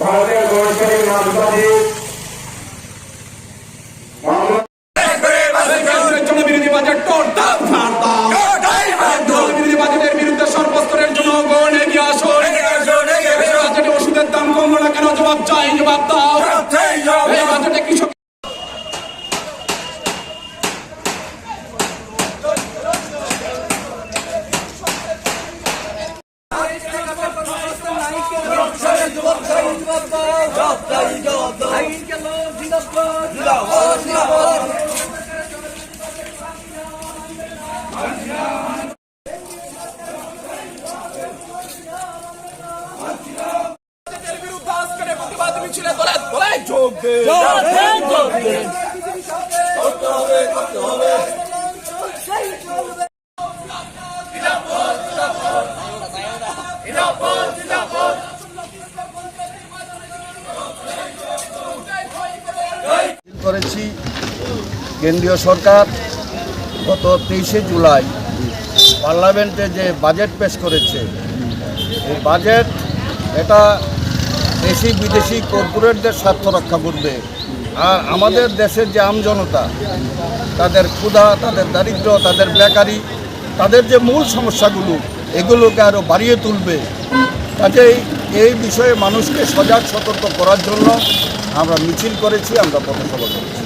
राजा गौरशरी नामदाजी বিরুদ্ধে আজকের এই প্রতিবাদ মিছিলে দলে দলে যোগ দে করেছি কেন্দ্রীয় সরকার গত তেইশে জুলাই পার্লামেন্টে যে বাজেট পেশ করেছে, এই বাজেট এটা দেশি বিদেশি কর্পোরেটদের স্বার্থ রক্ষা করবে। আর আমাদের দেশের যে আমজনতা তাদের ক্ষুধা, তাদের দারিদ্র, তাদের বেকারি, তাদের যে মূল সমস্যাগুলো, এগুলোকে আরও বাড়িয়ে তুলবে। কাজেই এই বিষয়ে মানুষকে সজাগ সতর্ক করার জন্য আমরা মিছিল করেছি আমরা পথসভা করেছি।